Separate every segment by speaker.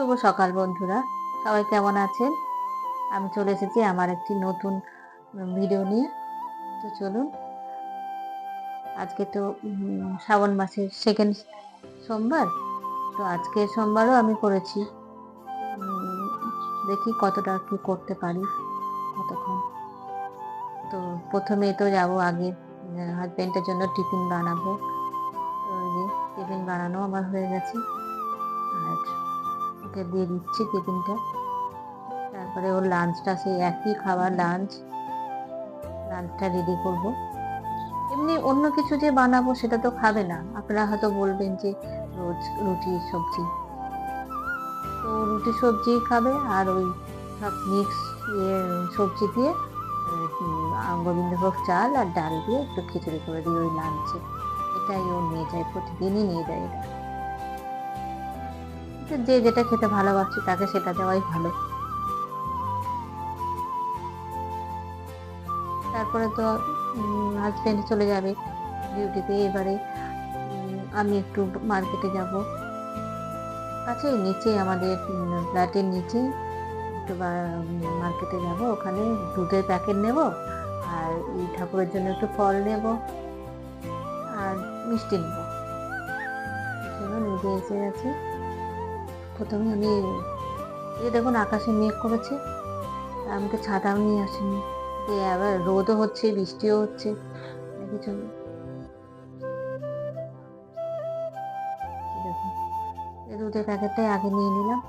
Speaker 1: শুভ সকাল বন্ধুরা। সবাই কেমন আছেন? আমি চলে এসেছি আমার একটি নতুন ভিডিও নিয়ে। তো চলুন, আজকে তো শ্রাবণ মাসের সেকেন্ড সোমবার। তো আজকে সোমবারও আমি করেছি। দেখি কতটা কি করতে পারি কতক্ষণ। তো প্রথমে তো যাব আগে হাজব্যান্ডের জন্য টিফিন বানাবো। টিফিন বানানো আমার হয়ে গেছে। আর ওকে দিয়ে দিচ্ছি টিফিনটা। তারপরে ওর লাঞ্চটা সেই একই খাবার লাঞ্চ লাঞ্চটা রেডি করব। এমনি অন্য কিছু যে বানাবো সেটা তো খাবে না। আপনারা হয়তো বলবেন যে রোজ রুটি, সবজি। তো রুটি, সবজি খাবে আর ওই সব মিক্স ইয়ে সবজি দিয়ে গোবিন্দভোগ চাল আর ডাল দিয়ে একটু খিচুড়ি করে দিই ওই লাঞ্চে এটাই ও নিয়ে যায়, প্রতিদিনই নিয়ে যায় এটা। যে যেটা খেতে ভালোবাসছে তাকে সেটা দেওয়াই ভালো। তারপরে তো হাজবেন্ড চলে যাবে ডিউটিতে এবারে। আমি একটু মার্কেটে যাব। কাছেই নিচে আমাদের ফ্ল্যাটের নিচে একটু মার্কেটে যাব। ওখানে দুধের প্যাকেট নেব আর এই ঠাকুরের জন্য একটু ফল নেব আর মিষ্টি নেব। চলুন নিজে এসে গেছে প্রথমে আমি যে দেখুন আকাশে মেঘ করেছে আমি তো ছাতাও নিয়ে আসিনি। আবার রোদও হচ্ছে, বৃষ্টিও হচ্ছে কিছু। দুধের প্যাকেটটাই আগে নিয়ে নিলাম।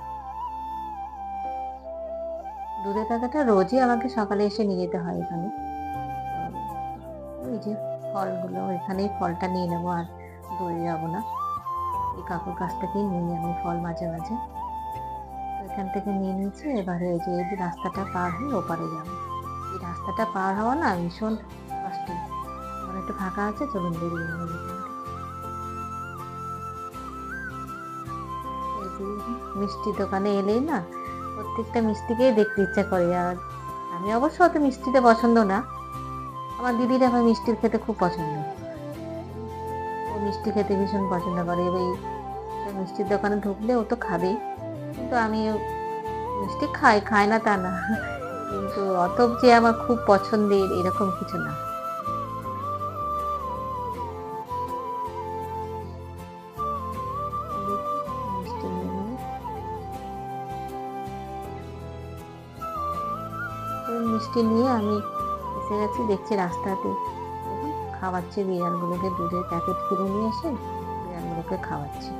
Speaker 1: দুধের প্যাকেটটা রোজই আমাকে সকালে এসে নিয়ে যেতে হয় এখানে। ওই যে ফলগুলো, এখানেই ফলটা নিয়ে নেব আর দৌড়ে যাব না। এই কাকুর কাছ থেকেই নিই আমি, ফল মাঝে মাঝে। তো এখান থেকে নিয়ে নিয়েছি, এবারে এই যে, এই রাস্তাটা পার হয়ে ওপারে যাব। এই রাস্তাটা পার হওয়া না ভীষণ কষ্ট। মানে একটু ফাঁকা আছে, চলুন বেরিয়ে থেকে। মিষ্টি দোকানে এলেই না, প্রত্যেকটা মিষ্টিকেই দেখতে ইচ্ছা করে। আর আমি অবশ্য অত মিষ্টিতে পছন্দ না। আমার দিদির আবার মিষ্টির খেতে খুব পছন্দ। মিষ্টি খেতে ভীষণ পছন্দ করে এবার মিষ্টির দোকানে ঢুকলে ও তো খাবেই। কিন্তু আমি মিষ্টি খাই খাই না তা না। কিন্তু অত যে আমার খুব পছন্দের এরকম কিছু না। মিষ্টি নিয়ে আমি এসে গেছি, দেখছি রাস্তাতে খাওয়াচ্ছে, বিড়ালগুলোকে দুধের প্যাকেট কিনে নিয়ে এসে বিড়ালগুলোকে খাওয়াচ্ছি।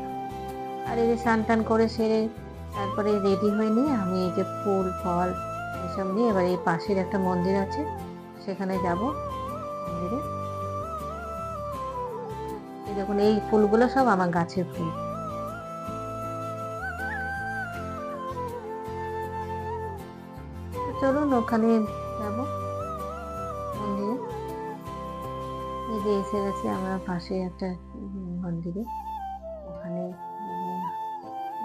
Speaker 1: আর এই যে স্নান করে সেরে তারপরে রেডি হয়ে নিয়ে আমি এই যে ফুল, ফল এসব নিয়ে এবার এই পাশের একটা মন্দির আছে, সেখানে যাব মন্দিরে। এই দেখুন, এই ফুলগুলো সব আমার গাছের ফুল। চলুন ওখানে এই যে এসে গেছি আমরা পাশে একটা মন্দিরে। ওখানে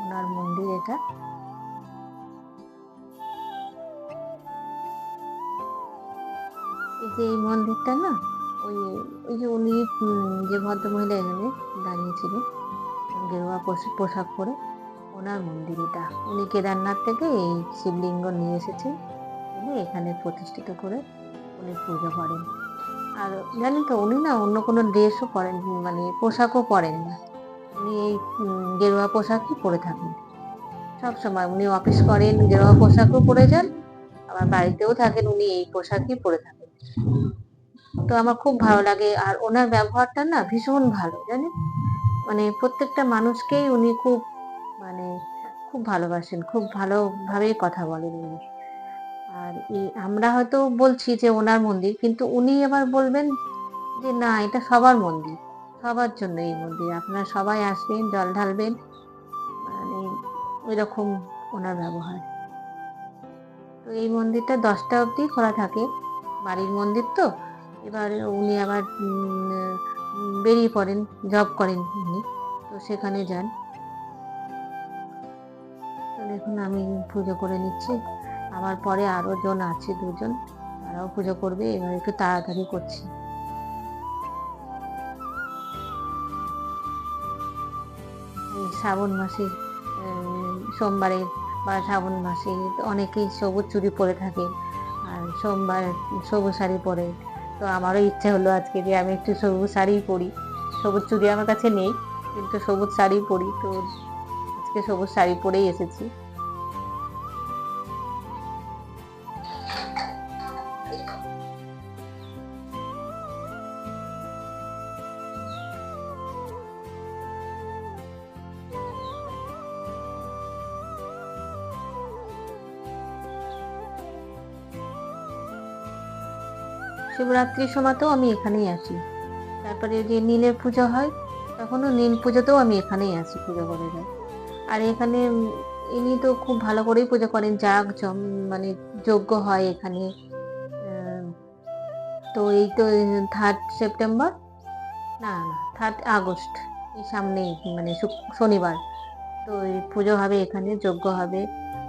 Speaker 1: ওনার মন্দির এটা। এই যে এই মন্দিরটা না, ওই ওই যে উনি যে ভদ্রমহিলা এখানে দাঁড়িয়েছিলেন গেরুয়া পোশ- পোশাক পরে, ওনার মন্দির এটা। উনি কেদারনাথ থেকে এই শিবলিঙ্গ নিয়ে এসেছেন। এখানে প্রতিষ্ঠিত করে উনি পুজো করেন। আর জানেন তো, উনি না অন্য কোনো ড্রেসও পরেন মানে পোশাকও পরেন না। উনি এই গেরুয়া পোশাকই পরে থাকেন। সব সময় উনি অফিস করেন, গেরুয়া পোশাকও পরে যান, আবার বাড়িতেও থাকেন, উনি এই পোশাকই পরে থাকেন। তো আমার খুব ভালো লাগে, আর ওনার ব্যবহারটা না ভীষণ ভালো, জানেন? মানে প্রত্যেকটা মানুষকেই উনি খুব মানে খুব ভালোবাসেন, খুব ভালোভাবেই কথা বলেন উনি। আমরা হয়তো বলছি যে ওনার মন্দির, কিন্তু উনি আবার বলবেন যে না, এটা সবার মন্দির, সবার জন্য এই মন্দির। আপনারা সবাই আসবেন, জল ঢালবেন মানে এরকম ওনার ব্যবহার। তো এই মন্দিরটা দশটা অবধি খোলা থাকে, বাড়ির মন্দির তো। এবার উনি আবার বেরিয়ে পড়েন, জব করেন উনি, তো সেখানে যান। দেখুন, আমি পুজো করে নিচ্ছি। আমার পরে আরও জন আছে দুজন। তারাও পুজো করবে এবার একটু তাড়াতাড়ি করছি। শ্রাবণ আহ, সোমবারে বা শ্রাবণ মাসে অনেকেই সবুজ চুরি পরে থাকে আর সোমবার সবুজ শাড়ি পরে। তো আমারও ইচ্ছা হলো আজকে যে আমি একটু সবুজ শাড়িই পরি। সবুজ চুড়ি আমার কাছে নেই কিন্তু সবুজ শাড়ি পরি। তো আজকে সবুজ শাড়ি পরেই এসেছি। শিবরাত্রির সময়তেও আমি এখানেই আসি তারপরে যে নীলের পুজো হয়, তখনও নীল পুজোতেও আমি এখানেই আসি পুজো করে যাই আর এখানে ইনি তো খুব ভালো করেই পুজো করেন যাগ জম মানে যজ্ঞ হয় এখানে। তো এই তো থার্ড সেপ্টেম্বর না থার্ড আগস্ট এই সামনেই মানে শনিবার। তো এই পুজো হবে এখানে যজ্ঞ হবে।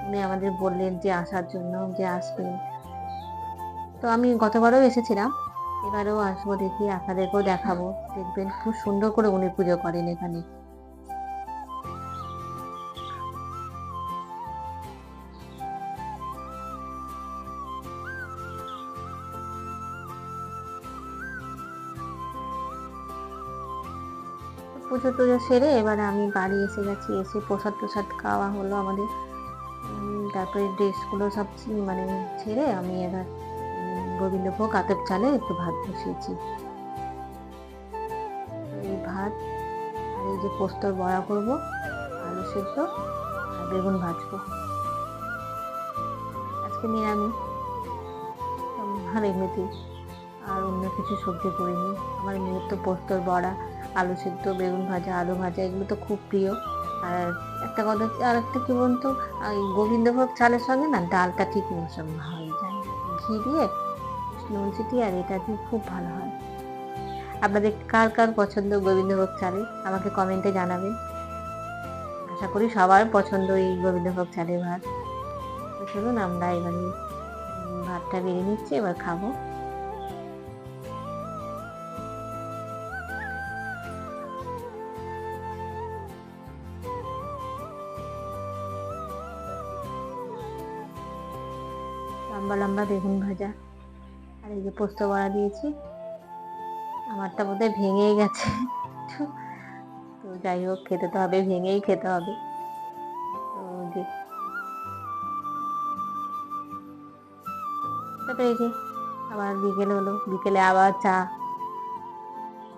Speaker 1: উনি আমাদের বললেন যে আসার জন্য যে আসবেন। তো আমি গতবারও এসেছিলাম। এবারেও আসব দেখি, আপনাদেরকেও দেখাবো। দেখবেন খুব সুন্দর করে উনি পুজো করেন এখানে। পুজো টুজো সেরে এবারে আমি বাড়ি এসে গেছি, এসে প্রসাদ প্রসাদ খাওয়া হলো আমাদের। তারপরে ড্রেসগুলো সব মানে ছেড়ে আমি এবার গোবিন্দভোগ আতপ চালে একটু ভাত বসিয়েছি। এই ভাত আর এই যে পোস্তর বড়া করব আলু সেদ্ধ আর বেগুন ভাজবো। আজকে নিরামিষ উম, আর এমনিতেই আর অন্য কিছু সবজি করিনি। আমার মেয়ের তো পোস্তর বড়া আলু সেদ্ধ বেগুন ভাজা আলু ভাজা এগুলো তো খুব প্রিয়। আর একটা কথা আর একটা কি বলতো গোবিন্দভোগ চালের সঙ্গে না ডালটা ঠিক মশন হয়ে ঘি দিয়ে নুন চিটি আর এটা দিয়ে খুব ভালো হয়। আপনাদের কার কার পছন্দ গোবিন্দভোগ চালে আমাকে কমেন্টে জানাবেন। আশা করি সবার পছন্দ এই গোবিন্দভোগ চালের ভাত। তো চলুন আমরা এবারে ভাতটা বেড়ে নিচ্ছি, এবার খাব। লম্বা লম্বা বেগুন ভাজা। আর এই যে পোস্ত বড়া দিয়েছি, আমারটা বোধহয় ভেঙেই গেছে। তো যাই হোক, খেতে তো হবে, ভেঙেই খেতে হবে। তো যে তারপরে এই যে আবার বিকেল হলো, বিকেলে আবার চা।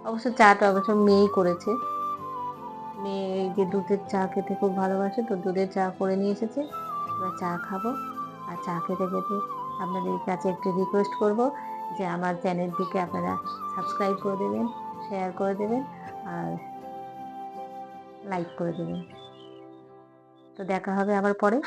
Speaker 1: অবশ্য চাটা অবশ্য মেয়েই করেছে। মেয়ে এই যে দুধের চা খেতে খুব ভালোবাসে, তো দুধের চা করে নিয়ে এসেছে। এবার চা খাব। আর চা খেতে খেতে আপনাদের কাছে একটু রিকোয়েস্ট করব যে আমার চ্যানেলটিকে আপনারা সাবস্ক্রাইব করে দেবেন শেয়ার করে দেবেন আর লাইক করে দেবেন। তো দেখা হবে আবার পরে।